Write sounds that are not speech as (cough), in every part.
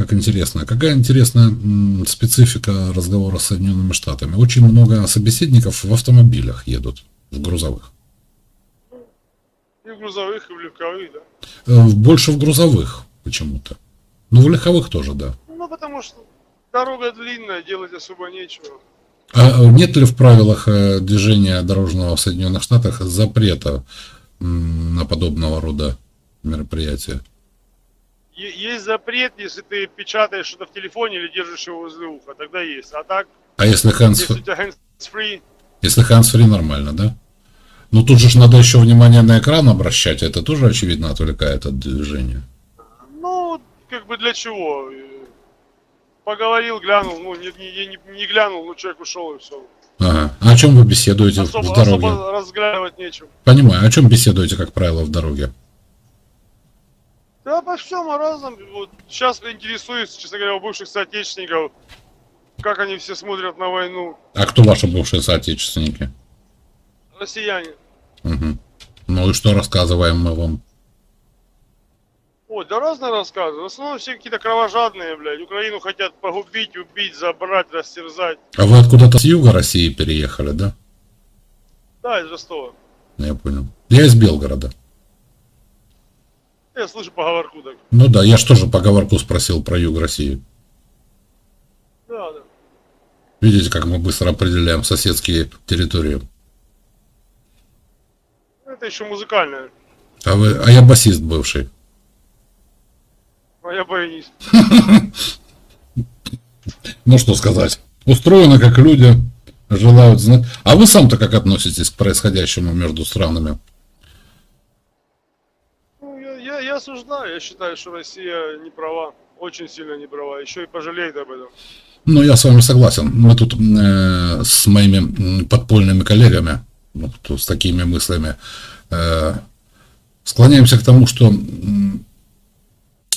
как интересно. Какая интересная специфика разговора с Соединенными Штатами. Очень много собеседников в автомобилях едут, в грузовых. И в грузовых, и в легковых, да. Э, Больше в грузовых почему-то. Ну, в легковых тоже, да. Ну, потому что дорога длинная, делать особо нечего. А нет ли в правилах э, движения дорожного в Соединенных Штатах запрета на подобного рода мероприятия? Есть запрет, если ты печатаешь что-то в телефоне или держишь его возле уха, тогда есть. А так, А если hands, если у тебя hands-free, если hands-free нормально, да? Ну тут же надо еще внимание на экран обращать, это тоже очевидно отвлекает от движения. ну, как бы для чего? Поговорил, глянул, ну, не, не- не- не глянул, ну, человек ушел и все. Ага. А о чем вы беседуете в- Особо, в дороге? особо разглядывать нечем. Понимаю, о чем беседуете, как правило, в дороге? Да, обо всем о разном. Вот сейчас интересуюсь, честно говоря, у бывших соотечественников, как они все смотрят на войну. А кто ваши бывшие соотечественники? Россияне. Мгм. Ну и что рассказываем мы вам? Ой, да разные рассказы. В основном все какие-то кровожадные, блядь. Украину хотят погубить, убить, забрать, растерзать. А вы откуда-то с юга России переехали, да? Да, из Ростова. Я понял. Я из Белгорода. Я слышу поговорку так. Ну да, я же тоже поговорку спросил про юг России. Да, да. Видите, как мы быстро определяем соседские территории. Это еще музыкальное. А, вы, а я басист бывший. А я баянист. (laughs) Ну что сказать. Устроено, как люди желают знать. А вы сам-то как относитесь к происходящему между странами? Я, я, осуждаю. Я считаю, что Россия не права. Очень сильно не права. Еще и пожалеет об этом. Ну, я с вами согласен. Мы тут э, с моими подпольными коллегами, ну, тут с такими мыслями, э, склоняемся к тому, что м,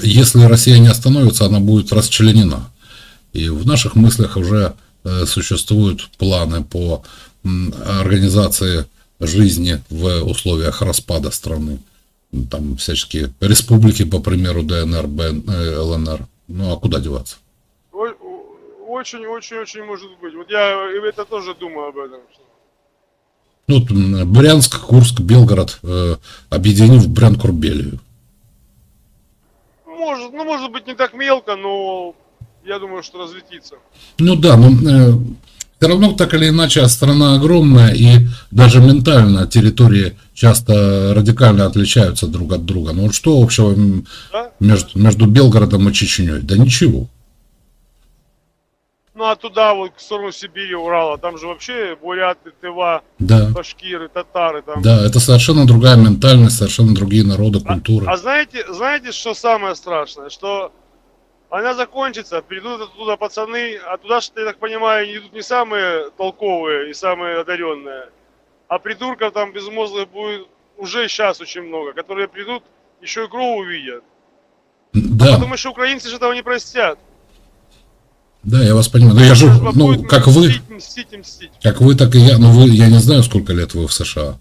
если Россия не остановится, она будет расчленена. И в наших мыслях уже э, существуют планы по м, организации жизни в условиях распада страны. Ну, Там всяческие республики, по примеру, ДНР, БН, э, ЛНР. Ну, а куда деваться? Очень-очень-очень может быть. Вот я это тоже думаю об этом. Ну, Брянск, Курск, Белгород э, объединив Брянкурбелию. Может, ну, может быть, не так мелко, но я думаю, что разлетится. Ну да, но все равно так или иначе страна огромная и даже ментально территории часто радикально отличаются друг от друга. Ну вот что общего Да? между, между Белгородом и Чечней? Да ничего. Ну, а туда, вот, в сторону Сибири, Урала, там же вообще буряты, тыва, Да, башкиры, татары там. да, это совершенно другая ментальность, совершенно другие народы, культуры. А знаете, знаете, что самое страшное? Что она закончится, придут оттуда пацаны, а туда, что я так понимаю, идут не самые толковые и самые одаренные, а придурков там безмозглых будет уже сейчас очень много, которые придут, еще и кровь увидят. Да, Потому что украинцы же этого не простят. да, я вас понимаю. Но я же, ну, как вы, Мстить, мстить мстить. как вы, так и я. Ну, вы, я не знаю, сколько лет вы в США.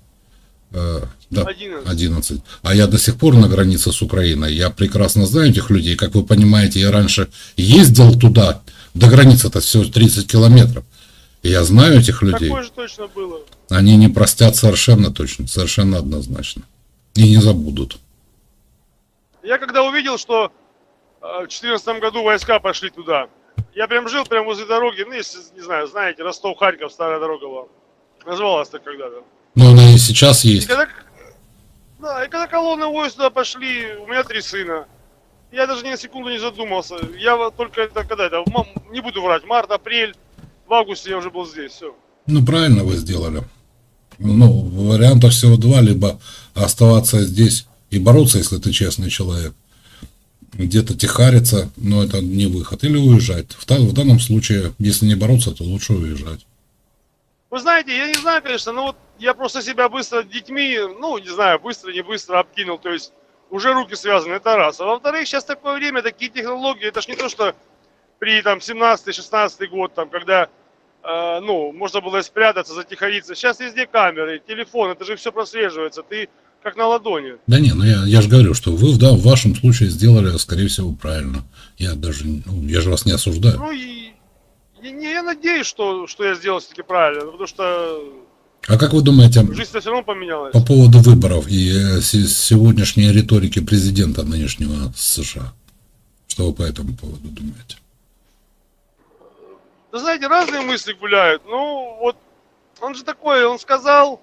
Да. 11. 11. А я до сих пор на границе с Украиной. Я прекрасно знаю этих людей. Как вы понимаете, я раньше ездил туда. До границы-то всего 30 километров. И я знаю этих людей. Такое же точно было. Они не простят совершенно точно. Совершенно однозначно. И не забудут. Я когда увидел, что э, в 2014 году войска пошли туда, я прям жил прям возле дороги, ну, если, не знаю, знаете, Ростов-Харьков, старая дорога была. Называлась так когда-то. Но она и сейчас И есть. когда, да, и когда колонны войск туда пошли, у меня три сына. Я даже ни на секунду не задумался. Я вот только это когда это, не буду врать, март, апрель, в августе я уже был здесь, все. Ну, правильно вы сделали. Ну, вариантов всего два. Либо оставаться здесь и бороться, если ты честный человек. Где-то тихариться, но это не выход. Или уезжать. В, в данном случае, если не бороться, то лучше уезжать. Вы знаете, я не знаю, конечно, но вот я просто себя быстро детьми, ну, не знаю, быстро, не быстро обкинул, то есть уже руки связаны, это раз. А во-вторых, сейчас такое время, такие технологии, это ж не то, что при там 17-16 год, там, когда, э, ну, можно было спрятаться, затихариться. Сейчас везде камеры, телефон, это же все прослеживается. Ты как на ладони. Да не, ну я, я же говорю, что вы да, в вашем случае сделали, скорее всего, правильно. Я даже, ну, я же вас не осуждаю. Ну и и не, я надеюсь, что, что я сделал все-таки правильно, потому что А как вы думаете жизнь-то все равно поменялась. по поводу выборов и э, се- сегодняшней риторики президента нынешнего США? Что вы по этому поводу думаете? Да знаете, разные мысли гуляют. Ну, вот он же такой, он сказал,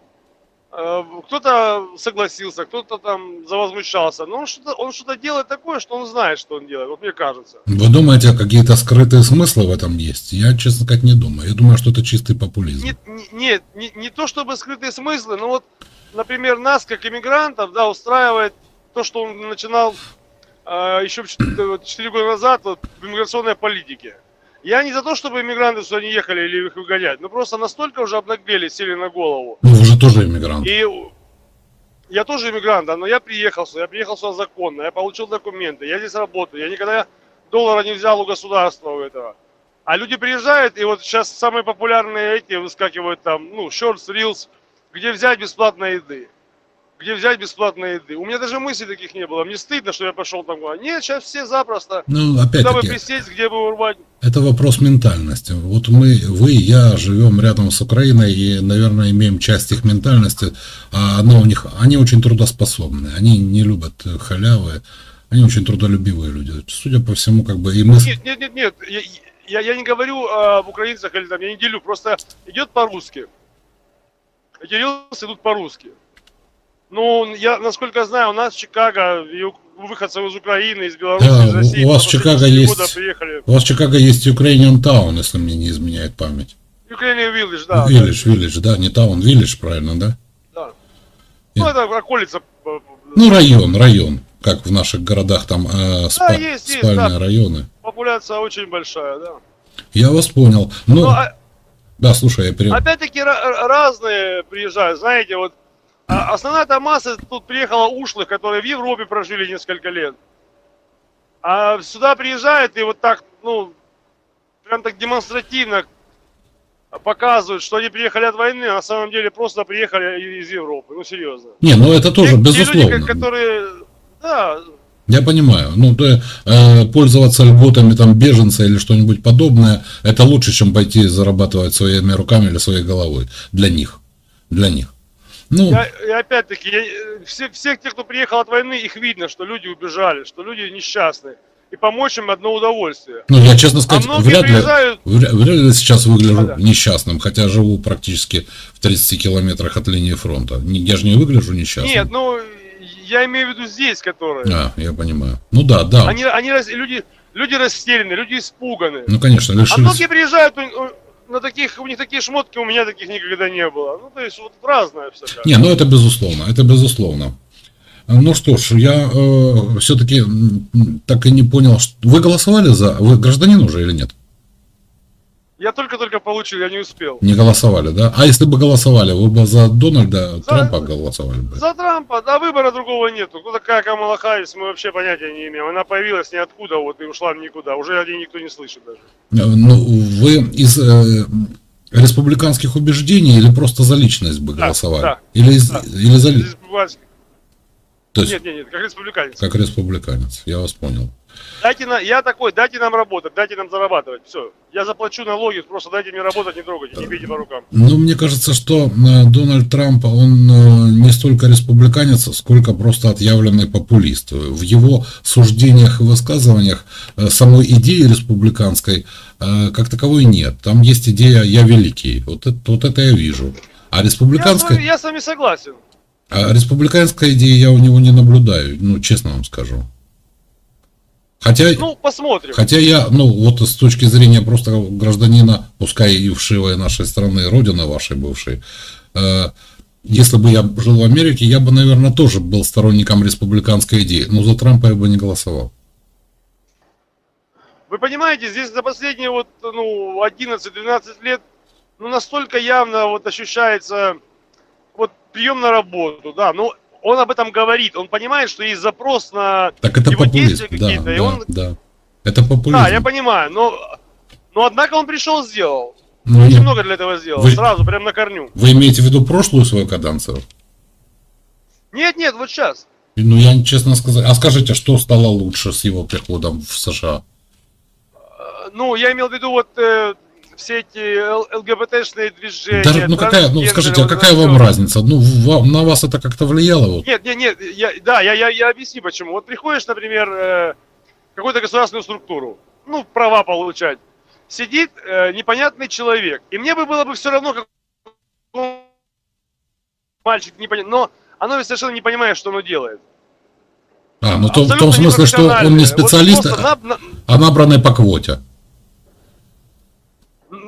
кто-то согласился, кто-то там завозмущался. Но он что-то, он что-то делает такое, что он знает, что он делает, вот мне кажется. Вы думаете, какие-то скрытые смыслы в этом есть? Я, честно сказать, не думаю. Я думаю, что это чистый популизм. Нет, не- нет, не, не то чтобы скрытые смыслы, но вот, например, нас, как иммигрантов, да, устраивает то, что он начинал э, еще 4 года назад вот, в иммиграционной политике. Я не за то, чтобы иммигранты сюда не ехали или их выгонять, но просто настолько уже обнаглели, сели на голову. Ну, вы же тоже иммигрант. И я тоже иммигрант, да, но я приехал сюда, я приехал сюда законно, я получил документы, я здесь работаю, я никогда доллара не взял у государства у этого. А люди приезжают, и вот сейчас самые популярные эти выскакивают там, ну, shorts, reels, где взять бесплатной еды. Где взять бесплатной еды. У меня даже мыслей таких не было. Мне стыдно, что я пошел там. Нет, сейчас все запросто. Ну, Куда бы присесть, где бы урвать. это вопрос ментальности. Вот мы, вы и я живем рядом с Украиной и, наверное, имеем часть их ментальности, а она у них, они очень трудоспособны, они не любят э, халявы, они очень трудолюбивые люди. Судя по всему, как бы и мы... Нет, нет, нет, нет. Я, я, я не говорю об украинцах или там, я не делю. Просто идет по-русски. Эти рилсы идут по-русски. Ну, я, насколько знаю, у нас в Чикаго и у выходцев из Украины, из Беларуси, Да, из России. у вас в Чикаго есть- приехали. У вас в Чикаго есть Ukrainian Town, если мне не изменяет память. Ukrainian Village, да. Village, Village, да, не Town, Village, правильно, да? да. Ну, это околица. э, Ну, район, район, как в наших городах там э, спа- есть, есть, спальные да. районы. Популяция очень большая, да. Я вас понял. Ну, Но, а- да, слушай, я пере... Опять-таки ра- ра- разные приезжают, знаете, вот а, основная масса тут приехала ушлых, которые в Европе прожили несколько лет. А сюда приезжают и вот так, ну, прям так демонстративно показывают, что они приехали от войны, а на самом деле просто приехали из Европы. Ну, серьезно. Не, ну это тоже, Те- те безусловно. люди, ко- которые, да, Я понимаю. Ну, то, э, пользоваться льготами там беженца или что-нибудь подобное, это лучше, чем пойти зарабатывать своими руками или своей головой. Для них. Для них. Ну, Я- и опять-таки, я- э, все, всех тех, кто приехал от войны, их видно, что люди убежали, что люди несчастные. И помочь им одно удовольствие. ну, я честно А сказать, многие вряд ли, приезжают, вряд, вряд ли сейчас выгляжу Да-да. несчастным, хотя живу практически в 30 километрах от линии фронта. Я же не выгляжу несчастным. нет, ну, я имею в виду здесь, которые. А, я понимаю. Ну да, да. Они, они, люди, люди растеряны, люди испуганы. Ну, конечно, а лишились. многие приезжают, у- на таких, у них такие шмотки, у меня таких никогда не было. Ну, то есть, вот разное все. Не, ну это безусловно, это безусловно. Ну что ж, я все-таки так и не понял, что... вы голосовали за... Вы гражданин уже или нет? Я только-только получил, я не успел. Не голосовали, да? А если бы голосовали, вы бы за Дональда Трампа голосовали бы? За Трампа, да, выбора другого нету. Ну, такая Камала Харрис, мы вообще понятия не имеем. Она появилась ниоткуда, вот, и ушла в никуда. Уже о ней никто не слышит даже. Э, Ну, вы из э, республиканских убеждений или просто за личность бы Да, голосовали? да, или, из- да. или за... ли- Республиканец- То есть, Нет, нет, нет, как республиканец. как республиканец, я вас понял. Дайте на, я такой, дайте нам работать, дайте нам зарабатывать. Все. Я заплачу налоги, просто дайте мне работать, не трогайте, не бейте по рукам. Ну, мне кажется, что э, Дональд Трамп, он э, не столько республиканец, сколько просто отъявленный популист. В его суждениях и высказываниях э, самой идеи республиканской как таковой нет. Там есть идея «я великий». Вот это, вот это я вижу. А Я с, республиканская, вами, я с вами согласен. а республиканской идеи я у него не наблюдаю, ну, честно вам скажу. Хотя, Ну, посмотрим. Хотя я, ну, вот с точки зрения просто гражданина, пускай и вшивой нашей страны, родины вашей бывшей, э, если бы я жил в Америке, я бы, наверное, тоже был сторонником республиканской идеи, но за Трампа я бы не голосовал. Вы понимаете, здесь за последние вот, ну, 11-12 лет, ну, настолько явно вот ощущается вот прием на работу, да, ну, он об этом говорит, он понимает, что есть запрос на Так это его популизм, действия да, какие-то, и да, он, да. Это популизм. да, я понимаю, но, но однако он пришел, сделал, Ну, очень нет. много для этого сделал, Вы- сразу, прям на корню. Вы имеете в виду прошлую свою каденцию? Нет, нет, вот сейчас. Ну, я честно сказать. А скажите, что стало лучше с его приходом в США? Ну, я имел в виду вот э, все эти ЛГБТшные движения. Даже, ну какая, ну скажите, а какая вам разница? Ну, ва- на вас это как-то влияло? Вот? Нет, нет, нет, я, да, я, я, я объясню почему. Вот приходишь, например, э, какую-то государственную структуру, ну, права получать, сидит э, непонятный человек, и мне бы было бы все равно, как мальчик непонятный, но оно ведь совершенно не понимает, что оно делает. А, ну то, в том смысле, что он не специалист, Вот на- а набранный по квоте.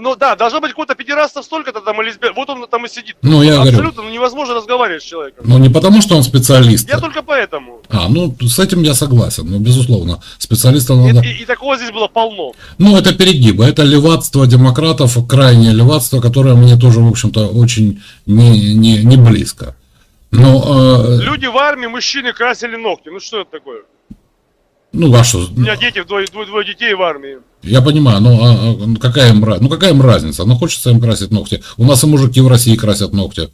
Ну да, должно быть какой-то педерастов столько-то там или. Вот он там и сидит. Ну, я говорю, Абсолютно ну, невозможно разговаривать с человеком. ну не потому, что он специалист. Я только поэтому. А, ну с этим я согласен, ну безусловно. Специалистам И, надо... и- и такого здесь было полно. Ну, это перегибы, это левацтво демократов, крайнее левацтво, которое мне тоже, в общем-то, очень не, не, не близко. Но, э, Люди в армии, мужчины красили ногти. Ну что это такое? Ну, а что, У меня дети, двое, двое, двое детей в армии. я понимаю, ну, а, а, ну, какая им, ну, какая им разница? Ну, хочется им красить ногти. У нас и мужики в России красят ногти.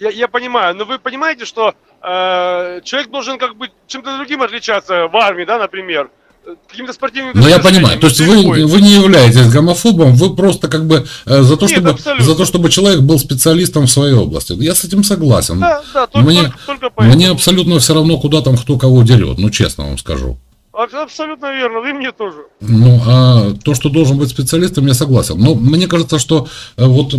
Я, я понимаю, но вы понимаете, что э, человек должен как бы чем-то другим отличаться в армии, да, например, Э, каким-то спортивным. Ну, я понимаю, то есть вы, вы не являетесь гомофобом, вы просто как бы э, за то, Нет, чтобы, абсолютно. за то, чтобы человек был специалистом в своей области. Я с этим согласен. Да, да, только, Мне- только, только поэтому. Мне абсолютно все равно, куда там кто кого дерет, ну, честно вам скажу. Аб- Абсолютно верно, вы мне тоже. Ну, а то, что должен быть специалистом, я согласен. Но мне кажется, что э, вот э,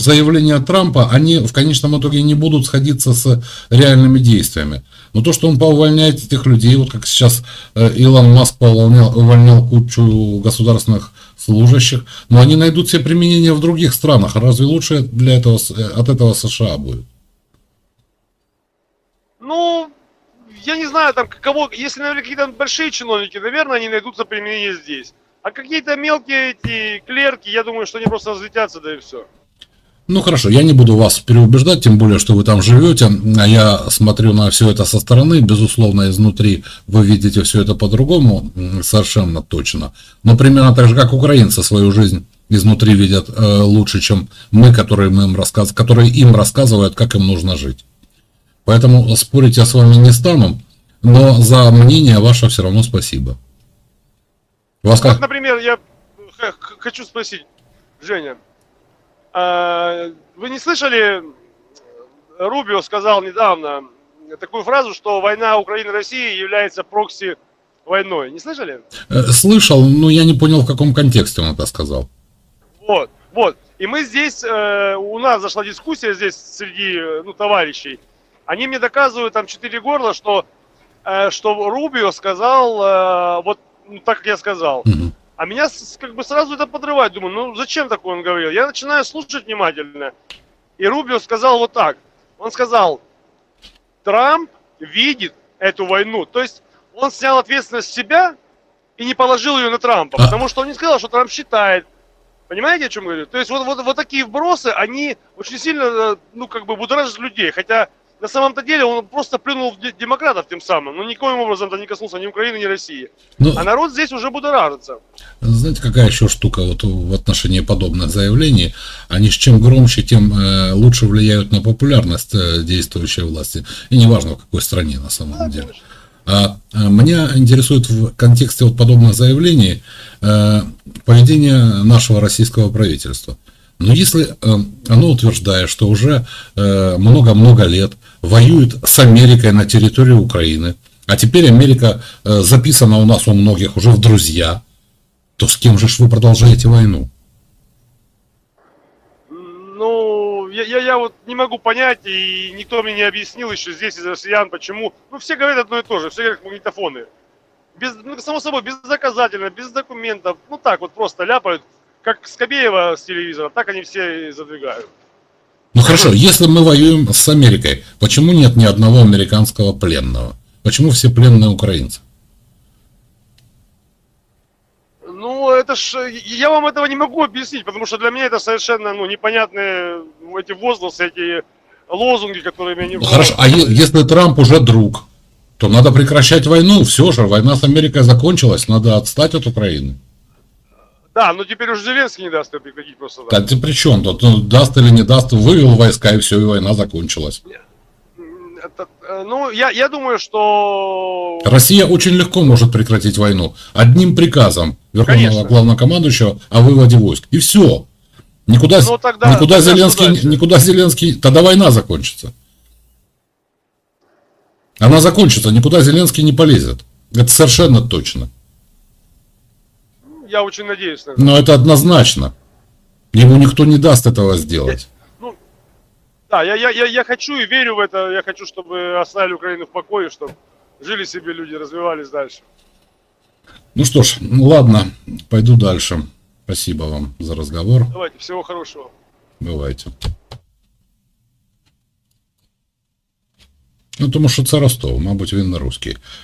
заявления Трампа, они в конечном итоге не будут сходиться с реальными действиями. Но то, что он поувольняет этих людей, вот как сейчас э, Илон Маск поувольнял, увольнял кучу государственных служащих, но они найдут себе применение в других странах. А Разве лучше для этого, э, от этого США будет? Ну, я не знаю, там кого, если, наверное, какие-то большие чиновники, наверное, они найдутся применение здесь. А какие-то мелкие эти клерки, я думаю, что они просто разлетятся, да и все. Ну хорошо, я не буду вас переубеждать, тем более, что вы там живете, а я смотрю на все это со стороны, безусловно, изнутри вы видите все это по-другому, совершенно точно. Но примерно так же, как украинцы свою жизнь изнутри видят э, лучше, чем мы, которые, мы им рассказ... которые им рассказывают, как им нужно жить. Поэтому спорить я с вами не стану, но за мнение ваше все равно спасибо. Вас Вот, как? например, я х- хочу спросить, Женя, вы не слышали, Рубио сказал недавно такую фразу, что война Украины и России является прокси войной. Не слышали? Э, Слышал, но я не понял, в каком контексте он это сказал. Вот, вот. И мы здесь, э, у нас зашла дискуссия здесь среди э, ну, товарищей. Они мне доказывают там четыре горла, что, что Рубио сказал вот ну, так, как я сказал. Мгм. А меня как бы сразу это подрывает. Думаю, ну зачем такое он говорил? Я начинаю слушать внимательно. И Рубио сказал вот так. Он сказал, Трамп видит эту войну. То есть он снял ответственность с себя и не положил ее на Трампа. Потому что он не сказал, что Трамп считает. Понимаете, о чем говорю? То есть вот, вот, вот такие вбросы, они очень сильно, э, ну, как бы будоражат людей. Хотя на самом-то деле он просто плюнул в де- демократов тем самым. Но никоим образом-то не коснулся ни Украины, ни России. Ну, А народ здесь уже будоражится. Знаете, какая еще штука вот в отношении подобных заявлений? Они ж чем громче, тем э, лучше влияют на популярность э, действующей власти. И неважно, в какой стране на самом деле. А э, меня интересует в контексте вот подобных заявлений э, поведение нашего российского правительства. Но если э, оно утверждает, что уже э, много-много лет воюет с Америкой на территории Украины, а теперь Америка э, записана у нас у многих уже в друзья, то с кем же вы продолжаете войну? Ну, я, я, я вот не могу понять, и никто мне не объяснил еще здесь из россиян, почему. Ну, все говорят одно и то же, все говорят магнитофоны. Без, ну, само собой, бездоказательно, без документов. Ну, так вот просто ляпают, как Скобеева с телевизора, так они все и задвигают. Ну хорошо, если мы воюем с Америкой, почему нет ни одного американского пленного? Почему все пленные украинцы? Ну, это ж, я вам этого не могу объяснить, потому что для меня это совершенно, ну, непонятные эти возгласы, эти лозунги, которые меня не... Ну хорошо, а если Трамп уже друг, то надо прекращать войну. Все же, война с Америкой закончилась, надо отстать от Украины. Да, но теперь уже Зеленский не даст это прекратить просто. так. Да ты при чем тут? Ну, даст или не даст, вывел войска и все, и война закончилась. это, э, ну, я, я думаю, что... Россия очень легко может прекратить войну одним приказом Верховного Конечно. главнокомандующего о выводе войск. И все. Никуда, Ну, тогда- никуда, тогда Зеленский, дальше? никуда Зеленский... Тогда война закончится. Она закончится, никуда Зеленский не полезет. Это совершенно точно. Я очень надеюсь на это. Но это однозначно. Ему никто не даст этого сделать. Ну, да, я, я, я, я хочу и верю в это. Я хочу, чтобы оставили Украину в покое, чтобы жили себе люди, развивались дальше. Ну что ж, ну ладно, пойду дальше. Спасибо вам за разговор. Давайте, всего хорошего. Бувайте. Ну, тому що це Ростов, мабуть, він не русський.